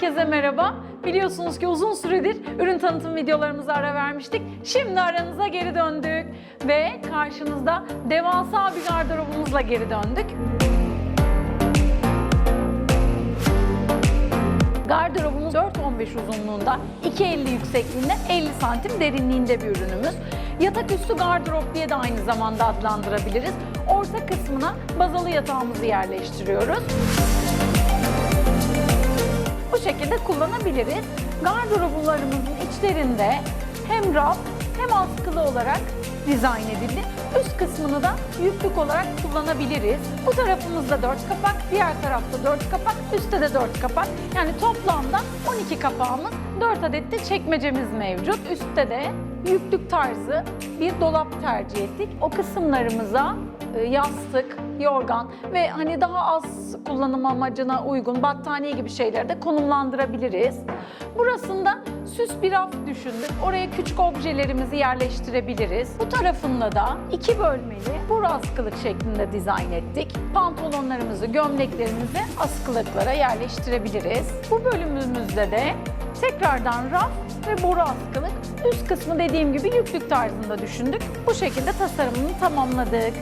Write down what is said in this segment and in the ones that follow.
Herkese merhaba. Biliyorsunuz ki uzun süredir ürün tanıtım videolarımıza ara vermiştik. Şimdi aranıza geri döndük ve karşınızda devasa bir gardırobumuzla geri döndük. Gardırobumuz 4.15 uzunluğunda, 2.50 yüksekliğinde, 50 santim derinliğinde bir ürünümüz. Yatak üstü gardırop diye de aynı zamanda adlandırabiliriz. Orta kısmına bazalı yatağımızı yerleştiriyoruz. Bu şekilde kullanabiliriz. Gardırobularımızın içlerinde hem raf hem askılı olarak dizayn edildi. Üst kısmını da yüklük olarak kullanabiliriz. Bu tarafımızda 4 kapak, diğer tarafta 4 kapak, üstte de 4 kapak. Yani toplamda 12 kapağımız, 4 adet de çekmecemiz mevcut. Üstte de yüklük tarzı bir dolap tercih ettik. O kısımlarımıza e, yastık, yorgan ve hani daha az kullanım amacına uygun battaniye gibi şeyleri de konumlandırabiliriz. Burasında süs bir raf düşündük. Oraya küçük objelerimizi yerleştirebiliriz. Bu tarafında da iki bölmeli bur askılık şeklinde dizayn ettik. Pantolonlarımızı, gömleklerimizi askılıklara yerleştirebiliriz. Bu bölümümüzde de tekrardan raf ve boru askılık. Üst kısmı dediğim gibi yüklük tarzında düşündük. Bu şekilde tasarımını tamamladık.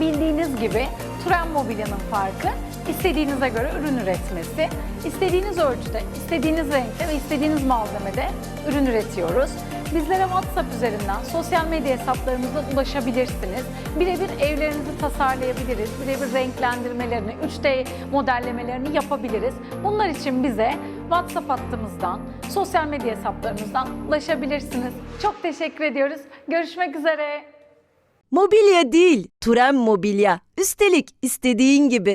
Bildiğiniz gibi Tren Mobilya'nın farkı istediğinize göre ürün üretmesi. İstediğiniz ölçüde, istediğiniz renkte ve istediğiniz malzemede ürün üretiyoruz. Bizlere WhatsApp üzerinden sosyal medya hesaplarımızdan ulaşabilirsiniz. Birebir evlerinizi tasarlayabiliriz. Birebir renklendirmelerini, 3D modellemelerini yapabiliriz. Bunlar için bize WhatsApp hattımızdan, sosyal medya hesaplarımızdan ulaşabilirsiniz. Çok teşekkür ediyoruz. Görüşmek üzere. Mobilya değil, Turen Mobilya. Üstelik istediğin gibi.